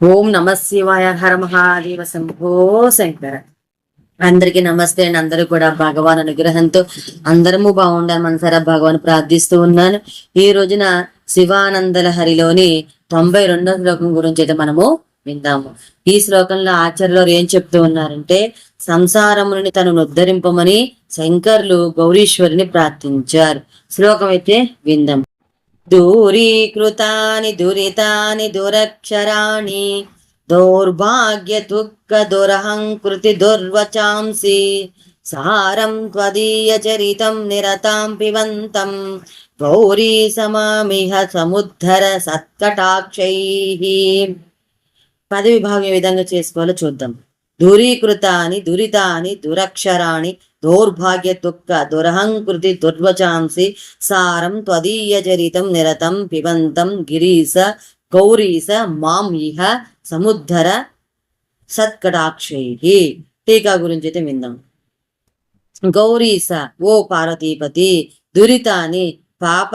ఓం నమ శివాయ హర మహాదేవ శంభో శంకర. అందరికీ నమస్తే అండి. అందరూ కూడా భగవాన్ అనుగ్రహంతో అందరము బాగుండాలి మనసారా భగవాన్ ప్రార్థిస్తూ ఉన్నాను. ఈ రోజున శివానందల హరిలోని తొంభై రెండో శ్లోకం గురించి అయితే మనము విందాము. ఈ శ్లోకంలో ఆచార్యులు ఏం చెప్తూ ఉన్నారంటే సంసారముని తను ఉద్ధరింపమని శంకర్లు గౌరీశ్వరిని ప్రార్థించారు. శ్లోకం అయితే విందాం. దూరీకృతాని దురితాని దురక్షరాణి దౌర్భాగ్య దుఃఖ దురహంకృతి దుర్వచాంసి సారం త్వదీయ చరితం నిరతాం పిబంతం గౌరీ సమామిహ సముద్ధర సత్కటాక్షై పదవి ఏ విధంగా చేసుకోవాలో చూద్దాం. దూరీకృతాని దురితాని దురక్షరాణి దౌర్భాగ్య దుఃఖ దురహంకృతి దుర్వచాంసి సారం త్వదీయ చరితం నిరతం పిబంతం గిరీశ గౌరీశ మాం ఇహ సముద్ధర సత్కటాక్షై టీకా గురించి అయితే విందాం. గౌరీశ ఓ పార్వతీపతి దురితాని పాప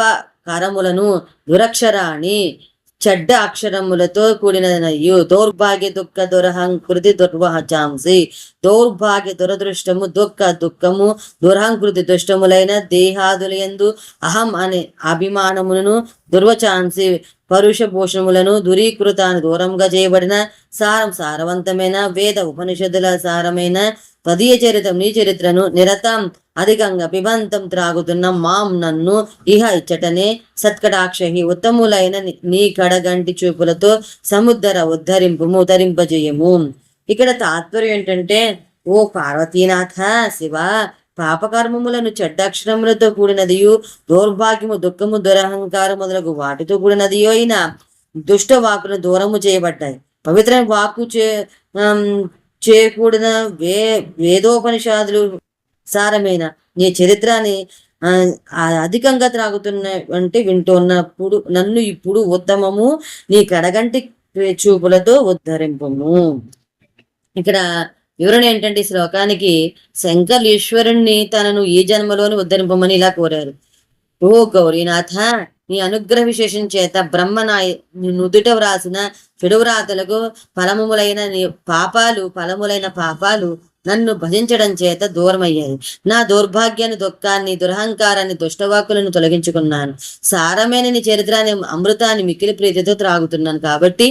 కరములను దురక్షరాణి చెడ్డ అక్షరములతో కూడినయు దౌర్భాగ్య దుఃఖ దురహంకృతి దుర్వహచాంసి దౌర్భాగ్య దురదృష్టము దుఃఖ దుఃఖము దురహంకృతి దుష్టములైన దేహాదులయందు అహం అనే అభిమానములను దుర్వచాంసి పరుష భూషణములను దూరీకృతాన్ని దూరంగా చేయబడిన సారం సారవంతమైన వేద ఉపనిషత్తుల సారమైన తదీయ చరిత్ర నీ చరిత్రను నిరతం అధికంగా పిబంతం త్రాగుతున్న మాం నన్ను ఇహ ఇచ్చటనే సత్కటాక్షహి ఉత్తములైన నీ కడగంటి చూపులతో సముద్ర ఉద్ధరింపుము ఉద్ధరింపజేయము ఇక్కడ తాత్పర్యం ఏంటంటే ఓ పార్వతీనాథ శివ పాపకర్మములను చెడ్డాక్షరములతో కూడినదియు దౌర్భాగ్యము దుఃఖము దురహంకారం మొదలగు వాటితో కూడినదియో అయిన దుష్ట వాకులు దూరము చేయబడ్డాయి. పవిత్ర వాక్కు చే చేకూడిన చేయకూడిన వే వేదోపనిషాదులు సారమైన నీ చరిత్రని ఆ, అధికంగా త్రాగుతున్న అంటే వింటున్నప్పుడు నన్ను ఇప్పుడు ఉత్తమము నీ కడగంటి చూపులతో ఉద్ధరింపము. ఇక్కడ వివరణ ఏంటంటే శ్లోకానికి శంకర్ ఈశ్వరుణ్ణి తనను ఈ జన్మలోని ఉద్ధరింపమని ఇలా కోరారు. ఓ గౌరీనాథ నీ అనుగ్రహ విశేషం చేత బ్రహ్మనాయ నీ నుదుట వ్రాసిన చెడువ్రాతలకు ఫలములైన నీ పాపాలు ఫలములైన పాపాలు నన్ను భజించడం చేత దూరమయ్యాయి. నా దౌర్భాగ్యాన్ని దుఃఖాన్ని దురహంకారాన్ని దుష్టవాకులను తొలగించుకున్నాను. సారమైన నీ చరిత్రాన్ని అమృతాన్ని మిక్కిలి ప్రీతితో త్రాగుతున్నాను కాబట్టి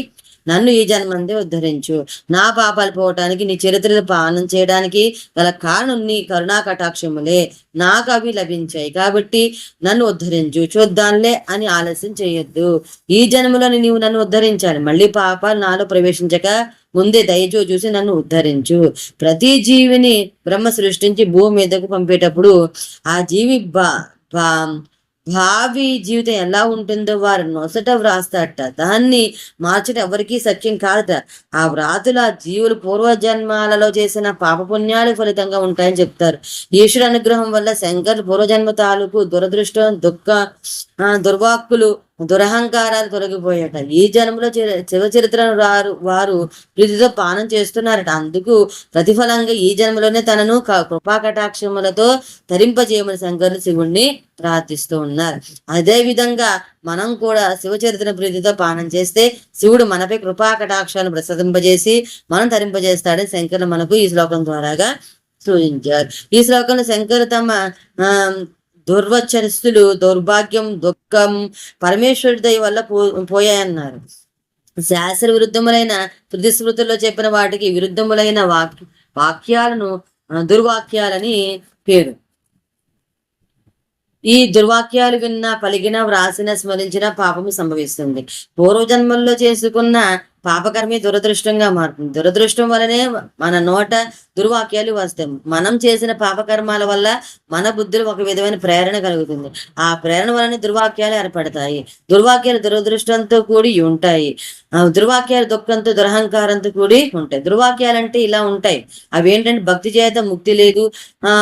నన్ను ఈ జన్మందే ఉద్ధరించు. నా పాపాలు పోవటానికి నీ చరిత్రలు పాలన చేయడానికి గల కారణం నీ కరుణా కటాక్షములే. నాకు అవి లభించాయి కాబట్టి నన్ను ఉద్ధరించు. చూద్దాంలే అని ఆలస్యం చేయొద్దు. ఈ జన్మలోని నీవు నన్ను ఉద్ధరించాలి. మళ్ళీ పాపాలు నాలో ప్రవేశించక ముందే దయచూ చూసి నన్ను ఉద్ధరించు. ప్రతి జీవిని బ్రహ్మ సృష్టించి భూమి మీదకు పంపేటప్పుడు ఆ జీవి బా భావి జీవితం ఎలా ఉంటుందో వారు నొసట వ్రాస్తారట. దాన్ని మార్చడం ఎవరికీ సత్యం కాదట. ఆ వ్రాతులు ఆ జీవులు పూర్వజన్మాలలో చేసిన పాపపుణ్యాలు ఫలితంగా ఉంటాయని చెప్తారు. ఈశ్వర అనుగ్రహం వల్ల శంకర్ పూర్వజన్మ తాలూకు దురదృష్టం దుఃఖ దుర్వాక్కులు దురహంకారాలు తొలగిపోయాట ఈ జన్మలో శివ చరిత్రను వారు వారు ప్రీతితో పానం చేస్తున్నారట. అందుకు ప్రతిఫలంగా ఈ జన్మలోనే తనను క- కృపా కటాక్షములతో తరింపజేయమని శంకరులు శివుణ్ణి ప్రార్థిస్తూ ఉన్నారు. అదే విధంగా మనం కూడా శివ చరిత్ర ప్రీతితో పానం చేస్తే శివుడు మనపై కృపా కటాక్షాలను ప్రసాదింపజేసి మనం తరింపజేస్తాడని శంకరులు మనకు ఈ శ్లోకం ద్వారాగా సూచించారు. ఈ శ్లోకంలో శంకరు తమ దుర్వచనస్తులు దౌర్భాగ్యం దుఃఖం పరమేశ్వరుడి దయ వల్ల పో పోయాయన్నారు. శాస్త్ర విరుద్ధములైన స్మృతుల్లో చెప్పిన వాటికి విరుద్ధములైన వాక్య వాక్యాలను దుర్వాక్యాలని పేరు. ఈ దుర్వాక్యాలు విన్న పలిగిన వ్రాసిన స్మరించిన పాపము సంభవిస్తుంది. పూర్వజన్మల్లో చేసుకున్న పాపకర్మే దురదృష్టంగా మారుతుంది. దురదృష్టం వలనే మన నోట దుర్వాక్యాలు వస్తాయి. మనం చేసిన పాపకర్మాల వల్ల మన బుద్ధులు ఒక విధమైన ప్రేరణ కలుగుతుంది. ఆ ప్రేరణ వలన దుర్వాక్యాలు ఏర్పడతాయి. దుర్వాక్యాలు దురదృష్టంతో కూడి ఉంటాయి. దుర్వాక్యాలు దుఃఖంతో దురహంకారంతో కూడి ఉంటాయి. దుర్వాక్యాలు అంటే ఇలా ఉంటాయి. అవి ఏంటంటే భక్తి చేత ముక్తి లేదు. ఆ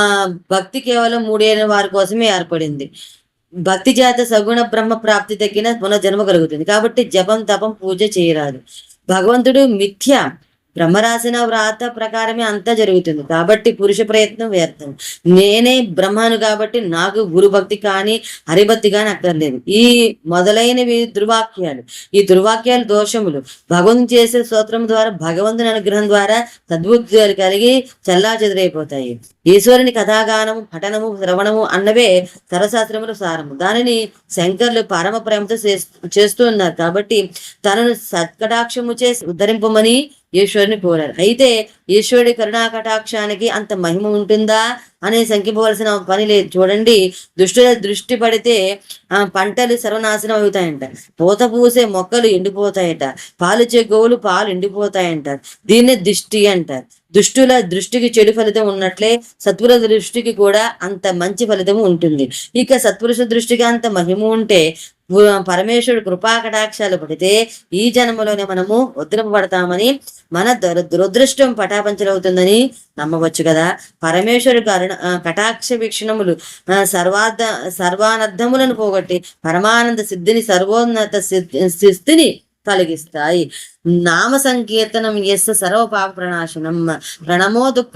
భక్తి కేవలం మూడేళ్ళ వారి కోసమే ఏర్పడింది. భక్తి చేత సగుణ బ్రహ్మ ప్రాప్తి తగ్గిన పునర్జన్మ కలుగుతుంది. కాబట్టి జపం తపం పూజ చేయరాదు. భగవంతుడు మిథ్య బ్రహ్మరాసిన వ్రాత ప్రకారమే అంతా జరుగుతుంది. కాబట్టి పురుష ప్రయత్నం వ్యర్థం. నేనే బ్రహ్మను కాబట్టి నాకు గురుభక్తి కానీ హరిభక్తి కానీ అక్కర్లేదు. ఈ మొదలైనవి దుర్వాక్యాలు ఈ దుర్వాక్యాలు దోషములు. భగవంతుని చేసే స్తోత్రం ద్వారా భగవంతుని అనుగ్రహం ద్వారా సద్బుద్ధులు కలిగి చల్లా చెదిరైపోతాయి ఈశ్వరుని కథాగానము పఠనము శ్రవణము అన్నవే తరశాస్త్రములు సారము. దానిని శంకర్లు పరమ ప్రేమతో చేస్తూ ఉన్నారు. కాబట్టి తనను సత్కటాక్షము చేసి ఉద్ధరింపమని ఈశ్వరుని కోరారు. అయితే ఈశ్వరుడి కరుణా కటాక్షానికి అంత మహిమ ఉంటుందా అనే శంకిపోవలసిన పని లేదు. చూడండి దుష్టుల దృష్టి పడితే ఆ పంటలు సర్వనాశనం అవుతాయంట. పూత పూసే మొక్కలు ఎండిపోతాయట. పాలిచ్చే గోవులు పాలు ఎండిపోతాయంట. దీన్ని దిష్టి అంటారు. దుష్టుల దృష్టికి చెడు ఫలితం ఉన్నట్లే సత్పురుష దృష్టికి కూడా అంత మంచి ఫలితం ఉంటుంది. ఇక సత్పురుష దృష్టికి అంత మహిమ ఉంటే పరమేశ్వరుడు కృపా కటాక్షాలు పడితే ఈ జన్మలోనే మనము ఉద్రింపబడతామని మన దుర దురదృష్టం పటాపంచలవుతుందని నమ్మవచ్చు కదా. పరమేశ్వరుడు కరుణ కటాక్ష వీక్షణములు సర్వార్థ సర్వానర్థములను పోగొట్టి పరమానంద సిద్ధిని సర్వోన్నత సిద్ధి- స్థితిని కలిగిస్తాయి. నామ సంకీర్తనం ఎస్ సర్వ పాప ప్రణాశనం ప్రణమో దుఃఖ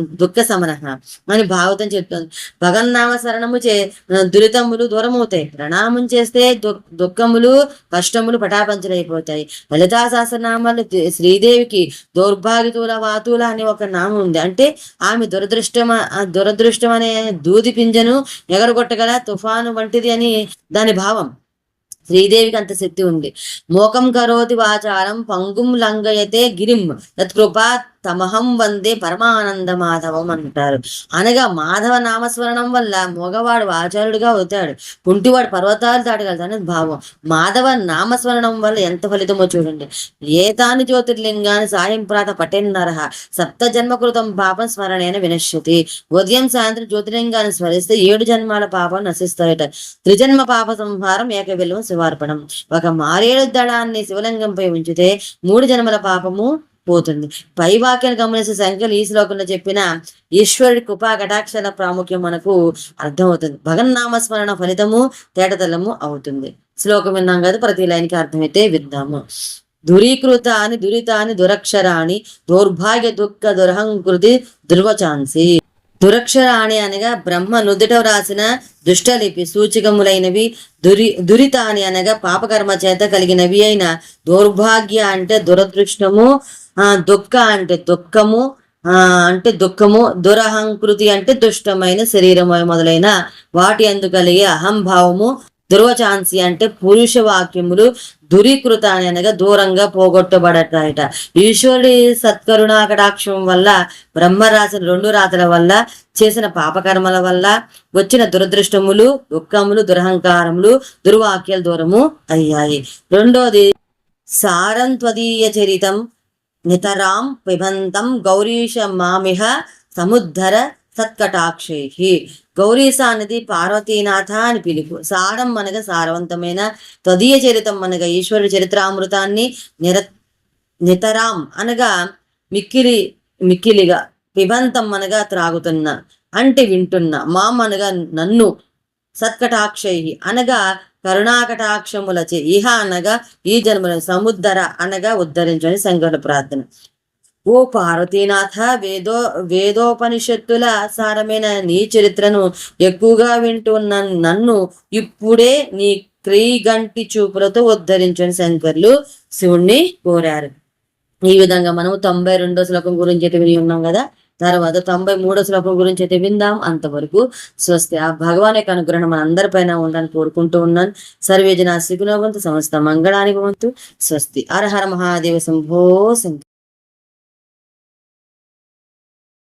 దుఃఖ సమన అని భాగవతం చెప్తుంది. భగన్నామ శరణము చే దురితములు దూరమవుతాయి. ప్రణామం చేస్తే దు- దుఃఖములు కష్టములు పటాపంచలైపోతాయి. లలితా సహస్రనామాలు శ్రీదేవికి దౌర్భాగ్యతుల వాతుల అనే ఒక నామం ఉంది. అంటే ఆమె దురదృష్టమ ఆ దురదృష్టం అనే దూది పింజను ఎగరగొట్టగల తుఫాను వంటిది అని దాని భావం. శ్రీదేవికి అంత శక్తి ఉంది. మోకం కరోతి వాచారం పంగుం లంగయతే గిరిం. తత్ కృపా తమహం వందే పరమానంద మాధవం అంటారు. అనగా మాధవ నామస్మరణం వల్ల మగవాడు ఆచార్యుడిగా అవుతాడు. కుంటివాడు పర్వతాలు దాటగలదు అనేది భావం. మాధవ నామస్మరణం వల్ల ఎంత ఫలితమో చూడండి. ఏతాని జ్యోతిర్లింగాన్ని సాయం ప్రాత పటేన్నరహ సప్త జన్మకృతం పాపం స్మరణేన వినశ్యతి. ఉదయం సాయంత్రం జ్యోతిర్లింగాన్ని స్మరిస్తే ఏడు జన్మాల పాపం నశిస్తాయట. త్రిజన్మ పాప సంహారం ఏక విలువ శివార్పణం. ఒక మారేడు దళాన్ని శివలింగంపై ఉంచితే మూడు జన్మల పాపము పోతుంది. పై వాక్యాన్ని గమనిస్తే సంఖ్యలు ఈ శ్లోకంలో చెప్పిన ఈశ్వరుడి కృపా కటాక్షల ప్రాముఖ్యం మనకు అర్థమవుతుంది. భగన్నామస్మరణ ఫలితము తేటతలము అవుతుంది. శ్లోకం విన్నాం కదా ప్రతి లైన్కి అర్థమైతే విద్దాము దురీకృత అని దురితాని దురక్షరాణి దౌర్భాగ్య దుఃఖ దురహంకృతి దుర్వచాన్సి దురక్షరాణి అనగా బ్రహ్మ నుదుట వ్రాసిన దుష్టలిపి సూచికములైనవి దురి దురితాని అనగా పాపకర్మ చేత కలిగినవి అయిన దౌర్భాగ్య అంటే దురదృష్టము దుఃఖ అంటే దుఃఖము అంటే దుఃఖము దురహంకృతి అంటే దుష్టమైన శరీరము మొదలైన వాటి అందు కలిగే అహంభావము దుర్వచాన్సి అంటే పురుష వాక్యములు దురీకృత అనగా దూరంగా పోగొట్టబడతాయట. ఈశ్వరుడి సత్కరుణాకటాక్షం వల్ల బ్రహ్మ రాసిన రెండు రాతల వల్ల చేసిన పాపకర్మల వల్ల వచ్చిన దురదృష్టములు దుఃఖములు దురహంకారములు దుర్వాక్యాల దూరము అయ్యాయి. రెండోది సారంత్వదీయ చరితం. నితరాం పిబంతం గౌరీశ మామిహ సముద్ధర సత్కటాక్షై గౌరీస అనేది పార్వతీనాథ అని పిలుపు సారం అనగా సారవంతమైన త్వదీయ చరితం అనగా ఈశ్వరుడి చరిత్రామృతాన్ని నిర నితరాం అనగా మిక్కిలి మిక్కిలిగా పిబంతం అనగా త్రాగుతున్న అంటే వింటున్న మాం అనగా నన్ను సత్కటాక్షై అనగా కరుణాకటాక్షములచే ఇహ అనగా ఈ జన్మను సముద్దర అనగా ఉద్ధరించని సంకట ప్రార్థన. ఓ పార్వతీనాథ వేదో వేదోపనిషత్తుల సారమైన నీ చరిత్రను ఎక్కువగా వింటున్న నన్ను ఇప్పుడే నీ క్రీగంటి చూపులతో ఉద్ధరించని శంకర్లు శివుణ్ణి కోరారు. ఈ విధంగా మనము తొంభై రెండో శ్లోకం గురించి అయితే విని ఉన్నాం కదా? తర్వాత తొంభై మూడో శ్లోకం గురించి అయితే విందాం. అంతవరకు స్వస్తి. ఆ భగవాన్ యొక్క అనుగ్రహం మన అందరిపైన ఉండాలని కోరుకుంటూ ఉన్నాను. సర్వేజన సిగుణవంతు సమస్త మంగళానికి వంతు స్వస్తి. అరహర మహాదేవ శంభో శంకర్